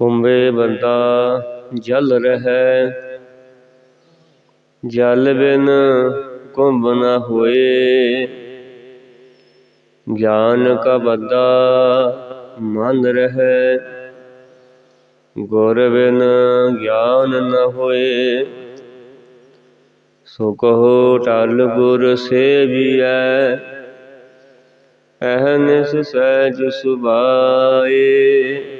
ਕੁੰਭੇ ਬੰਦਾ ਜਲ ਰਹਿ। ਜਲ ਬਿਨ ਕੁੰਭ ਨ ਹੋਏ। ਗਿਆਨ ਕਾ ਬੱਦਾ ਮਨ ਰਹਿ। ਗੁਰ ਬਿਨ ਗਿਆਨ ਨ ਹੋਏ। ਸੋ ਕਹੋ ਟਲ ਗੁਰ ਸੇਵੀਐ। ਅਹਨਿਸ ਸਹਿਜ ਸੁਭਾਏ।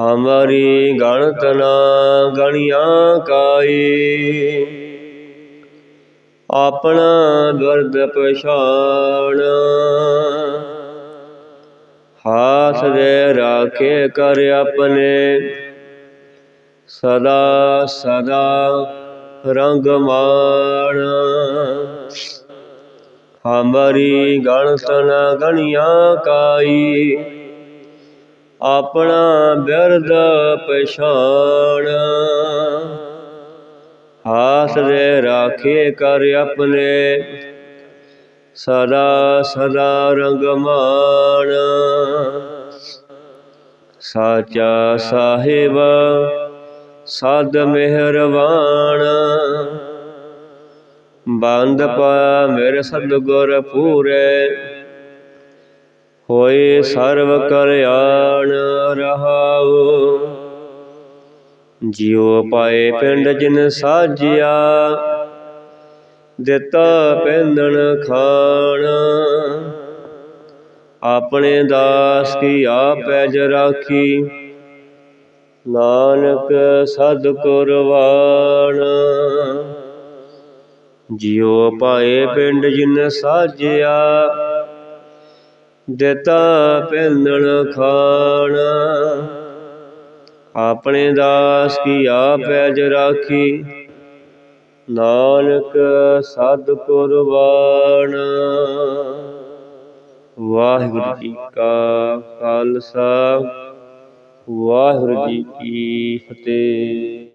ਹਮਾਰੀ ਗਣਤ ਨਾ ਗਣੀਆਂ ਕਾਈ। ਆਪਣਾ ਦਰਦ ਪਛਾਣ। ਹਾਸ ਦੇ ਰਾਖੇ ਕਰ ਆਪਣੇ। ਸਦਾ ਸਦਾ ਰੰਗ ਮਾਣ। ਹਮਾਰੀ ਗਣਤ ਨ ਗਣੀਆਂ ਕਾਈ। ਆਪਣਾ ਬਿਰਦ ਪਛਾਣ। ਹਾਥ ਦੇ ਰਾਖੇ ਕਰ ਆਪਣੇ। ਸਦਾ ਸਦਾ ਰੰਗ ਮਾਣ। ਸਾਚਾ ਸਾਹਿਬ, ਸਦ ਮਿਹਰਬਾਨ। ਬੰਦ ਪਾ ਮੇਰੇ ਸਤਿਗੁਰ ਪੂਰੇ। ਹੋਏ ਸਰਵ ਕਲਿਆਣ ਰਹਾਉ। ਜਿਉ ਪਾਏ ਪਿੰਡ ਜਿਨ ਸਾਜਿਆ, ਦਿੱਤਾ ਪੈਂਦਣ ਖਾਣ। ਆਪਣੇ ਦਾਸ ਕੀ ਆਪੈ ਰਾਖੀ, ਨਾਨਕ ਸਦ ਕੁਰਬਾਨ। ਜਿਉ ਪਾਏ ਪਿੰਡ ਜਿਨ ਸਾਜਿਆ ਦਿੱਤਾ ਪੈਂਦਣ ਖਾਣ। ਆਪਣੇ ਦਾਸ ਕੀ ਆਪੈ ਜ ਰਾਖੀ। ਨਾਨਕ ਸਦ ਕੁਰਬਾਨ। ਵਾਹਿਗੁਰੂ ਜੀ ਕਾ ਖਾਲਸਾ। ਵਾਹਿਗੁਰੂ ਜੀ ਕੀ ਫਤਿਹ।